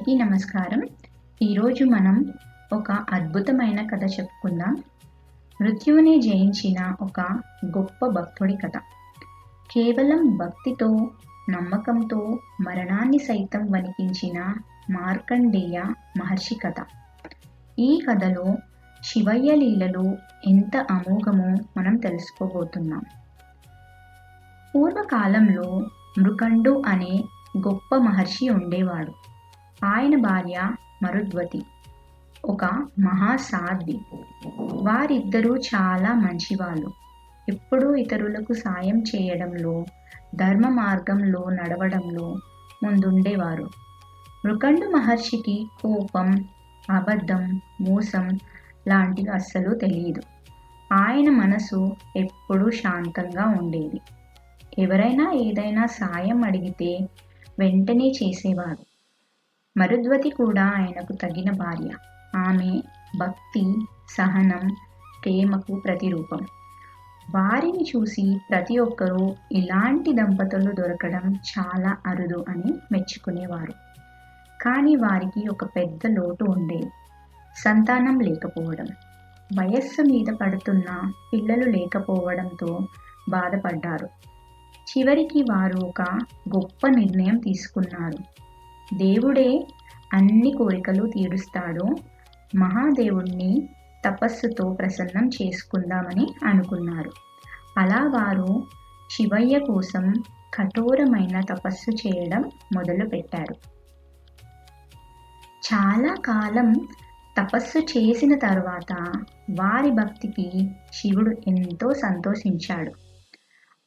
అందరికీ నమస్కారం. ఈరోజు మనం ఒక అద్భుతమైన కథ చెప్పుకుందాం. మృత్యువుని జయించిన ఒక గొప్ప భక్తుడి కథ. కేవలం భక్తితో నమ్మకంతో మరణాన్ని సైతం వణికించిన మార్కండేయ మహర్షి కథ. ఈ కథలో శివయ్య లీలలు ఎంత అమోఘమో మనం తెలుసుకోబోతున్నాం. పూర్వకాలంలో మృకండు అనే గొప్ప మహర్షి ఉండేవాడు. ఆయన భార్య మరుద్వతి ఒక మహాసాధ్వి. వారిద్దరూ చాలా మంచివాళ్ళు. ఎప్పుడూ ఇతరులకు సాయం చేయడంలో ధర్మ మార్గంలో నడవడంలో ముందుండేవారు. మృకండు మహర్షికి కోపం అబద్ధం మోసం లాంటివి అస్సలు తెలియదు. ఆయన మనసు ఎప్పుడూ శాంతంగా ఉండేది. ఎవరైనా ఏదైనా సాయం అడిగితే వెంటనే చేసేవాడు మరుద్వతి కూడా ఆయనకు తగిన భార్య. ఆమె భక్తి సహనం ప్రేమకు ప్రతిరూపం. వారిని చూసి ప్రతి ఒక్కరూ ఇలాంటి దంపతులు దొరకడం చాలా అరుదు అని మెచ్చుకునేవారు. కానీ వారికి ఒక పెద్ద లోటు ఉండేది. సంతానం లేకపోవడం వయస్సు మీద పడుతున్న పిల్లలు లేకపోవడంతో బాధపడ్డారు. చివరికి వారు ఒక గొప్ప నిర్ణయం తీసుకున్నారు. దేవుడే అన్ని కోరికలు తీరుస్తాడు. మహాదేవుణ్ణి తపస్సుతో ప్రసన్నం చేసుకుందామని అనుకున్నారు. అలా వారు శివయ్య కోసం కఠోరమైన తపస్సు చేయడం మొదలుపెట్టారు. చాలా కాలం తపస్సు చేసిన తర్వాత వారి భక్తికి శివుడు ఎంతో సంతోషించాడు.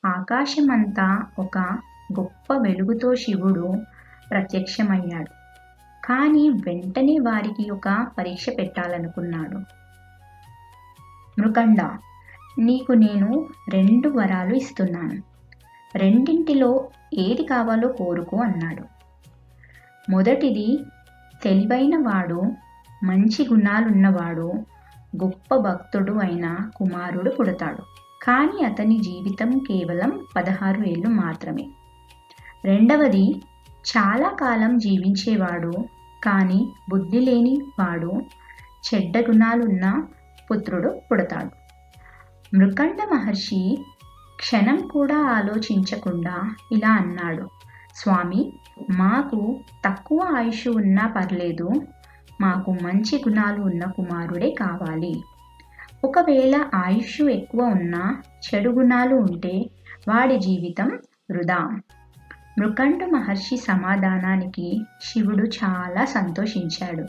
ఆకాశమంతా ఒక గొప్ప వెలుగుతో శివుడు ప్రత్యక్షమయ్యాడు. కానీ వెంటనే వారికి ఒక పరీక్ష పెట్టాలనుకున్నాడు. మృకండ నీకు నేను రెండు వరాలు ఇస్తున్నాను. రెండింటిలో ఏది కావాలో కోరుకో అన్నాడు. మొదటిది తెలివైన వాడు మంచి గుణాలున్నవాడు గొప్ప భక్తుడు అయిన కుమారుడు పుడతాడు. కానీ అతని జీవితం కేవలం పదహారు ఏళ్ళు మాత్రమే. రెండవది చాలా కాలం జీవించేవాడు కానీ బుద్ధి లేని వాడు చెడ్డ గుణాలున్న పుత్రుడు పుడతాడు. మృకండ మహర్షి క్షణం కూడా ఆలోచించకుండా ఇలా అన్నాడు. స్వామి మాకు తక్కువ ఆయుష్ ఉన్నా పర్లేదు మాకు మంచి గుణాలు ఉన్న కుమారుడే కావాలి. ఒకవేళ ఆయుష్ ఎక్కువ ఉన్నా చెడు గుణాలు ఉంటే వాడి జీవితం వృధా. మృకండు మహర్షి సమాధానానికి శివుడు చాలా సంతోషించాడు.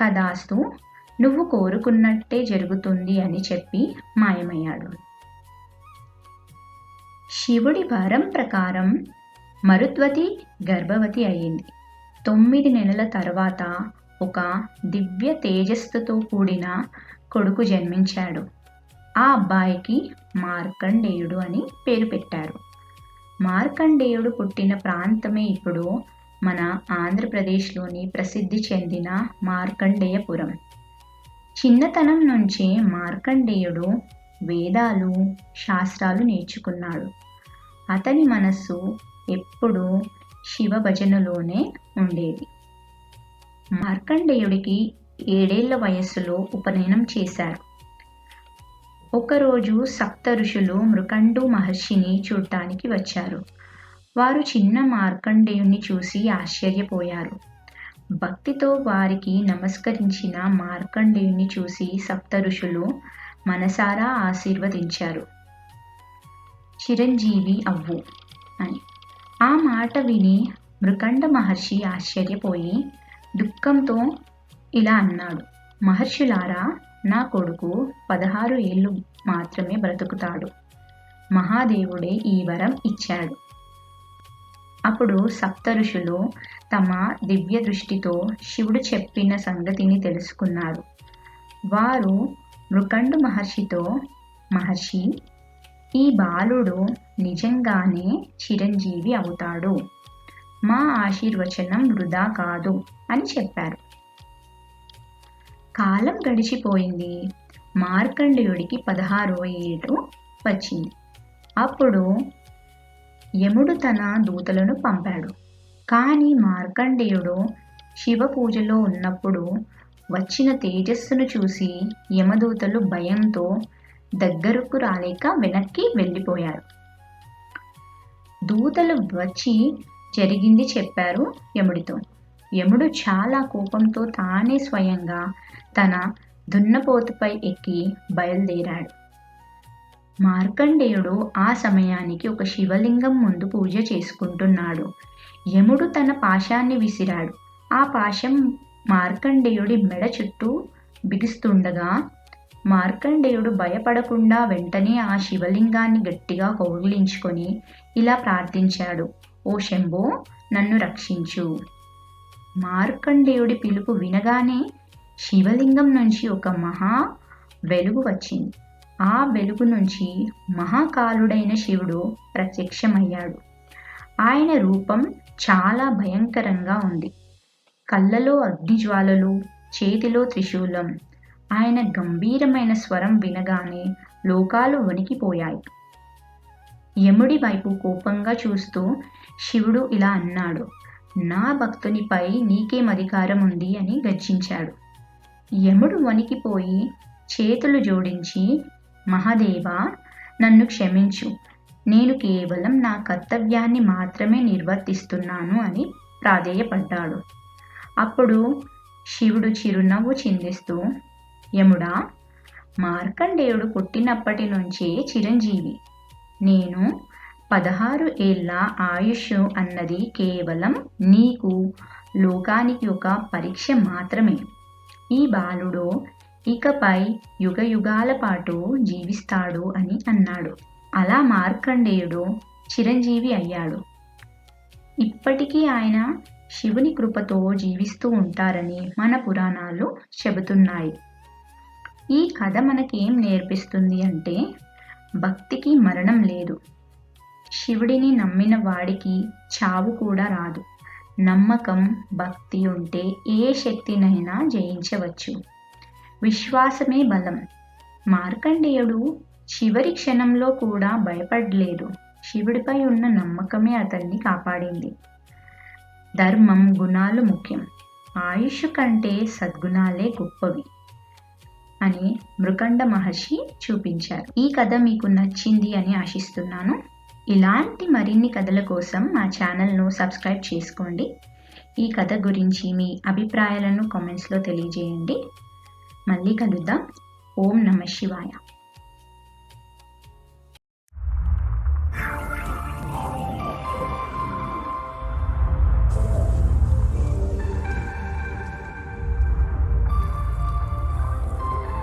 తదాస్తు నువ్వు కోరుకున్నట్టే జరుగుతుంది అని చెప్పి మాయమయ్యాడు. శివుడి వరం ప్రకారం మరుద్వతి గర్భవతి అయ్యింది. తొమ్మిది నెలల తర్వాత ఒక దివ్య తేజస్సుతో కూడిన కొడుకు జన్మించాడు. ఆ అబ్బాయికి మార్కండేయుడు అని పేరు పెట్టారు. మార్కండేయుడు పుట్టిన ప్రాంతమే ఇప్పుడు మన ఆంధ్రప్రదేశ్లోని ప్రసిద్ధి చెందిన మార్కండేయపురం. చిన్నతనం నుంచే మార్కండేయుడు వేదాలు శాస్త్రాలు నేర్చుకున్నాడు. అతని మనస్సు ఎప్పుడూ శివ భజనలోనే ఉండేది. మార్కండేయుడికి ఏడేళ్ళ వయస్సులో ఉపనయనం చేశారు. ఒకరోజు సప్త ఋషులు మృకండు మహర్షిని చూడటానికి వచ్చారు. వారు చిన్న మార్కండేయుణ్ణి చూసి ఆశ్చర్యపోయారు. భక్తితో వారికి నమస్కరించిన మార్కండేయుని చూసి సప్త ఋషులు మనసారా ఆశీర్వదించారు. చిరంజీవి అవ్వు అని. ఆ మాట విని మృకండ మహర్షి ఆశ్చర్యపోయి దుఃఖంతో ఇలా అన్నాడు. మహర్షులారా నా కొడుకు పదహారు ఏళ్ళు మాత్రమే బ్రతుకుతాడు. మహాదేవుడే ఈ వరం ఇచ్చాడు. అప్పుడు సప్త ఋషులు తమ దివ్య దృష్టితో శివుడు చెప్పిన సంగతిని తెలుసుకున్నారు. వారు మృకండు మహర్షితో మహర్షి ఈ బాలుడు నిజంగానే చిరంజీవి అవుతాడు. మా ఆశీర్వచనం వృధా కాదు అని చెప్పారు. కాలం గడిచిపోయింది. మార్కండేయుడికి పదహారవ ఏడు వచ్చింది. అప్పుడు యముడు తన దూతలను పంపాడు. కానీ మార్కండేయుడు శివ పూజలో ఉన్నప్పుడు వచ్చిన తేజస్సును చూసి యమదూతలు భయంతో దగ్గరకు రాలేక వెనక్కి వెళ్ళిపోయారు. దూతలు వచ్చి జరిగింది చెప్పారు యముడితో. యముడు చాలా కోపంతో తానే స్వయంగా తన దున్నపోతుపై ఎక్కి బయలుదేరాడు. మార్కండేయుడు ఆ సమయానికి ఒక శివలింగం ముందు పూజ చేసుకుంటున్నాడు. యముడు తన పాశాన్ని విసిరాడు. ఆ పాశం మార్కండేయుడి మెడ చుట్టూ బిగుస్తుండగా మార్కండేయుడు భయపడకుండా వెంటనే ఆ శివలింగాన్ని గట్టిగా కౌగిలించుకొని ఇలా ప్రార్థించాడు. ఓ శంభో నన్ను రక్షించు. మార్కండేయుడి పిలుపు వినగానే శివలింగం నుంచి ఒక మహా వెలుగు వచ్చింది. ఆ వెలుగు నుంచి మహాకాలుడైన శివుడు ప్రత్యక్షమయ్యాడు. ఆయన రూపం చాలా భయంకరంగా ఉంది. కళ్ళలో అగ్నిజ్వాలలు చేతిలో త్రిశూలం ఆయన గంభీరమైన స్వరం వినగానే లోకాలు వణికిపోయాయి. యముడి వైపు కోపంగా చూస్తూ శివుడు ఇలా అన్నాడు నా భక్తునిపై నీకేం అధికారం ఉంది అని గర్జించాడు. యముడు వణికిపోయి చేతులు జోడించి మహాదేవా నన్ను క్షమించు. నేను కేవలం నా కర్తవ్యాన్ని మాత్రమే నిర్వర్తిస్తున్నాను అని ప్రాధేయపడ్డాడు. అప్పుడు శివుడు చిరునవ్వు చిందిస్తూ యముడా మార్కండేయుడు పుట్టినప్పటి నుంచే చిరంజీవి. నేను పదహారు ఏళ్ళ ఆయుష్ అన్నది కేవలం నీకు లోకానికి ఒక పరీక్ష మాత్రమే. ఈ బాలుడు ఇకపై యుగ యుగాల పాటు జీవిస్తాడు అని అన్నాడు. అలా మార్కండేయుడు చిరంజీవి అయ్యాడు. ఇప్పటికీ ఆయన శివుని కృపతో జీవిస్తూ ఉంటారని మన పురాణాలు చెబుతున్నాయి. ఈ కథ మనకేం నేర్పిస్తుంది అంటే భక్తికి మరణం లేదు. శివుడిని నమ్మిన వాడికి చావు కూడా రాదు. నమ్మకం భక్తి ఉంటే ఏ శక్తినైనా జయించవచ్చు. విశ్వాసమే బలం. మార్కండేయుడు చివరి క్షణంలో కూడా భయపడలేదు. శివుడిపై ఉన్న నమ్మకమే అతన్ని కాపాడింది. ధర్మం గుణాలు ముఖ్యం. ఆయుష్ కంటే సద్గుణాలే గొప్పవి అని మృకండ మహర్షి చూపించారు. ఈ కథ మీకు నచ్చింది అని ఆశిస్తున్నాను. ఇలాంటి మరిన్ని కథల కోసం మా ఛానల్ను సబ్స్క్రైబ్ చేసుకోండి. ఈ కథ గురించి మీ అభిప్రాయాలను కామెంట్స్లో తెలియజేయండి. మళ్ళీ కలుద్దాం. ఓం నమ శివాయ.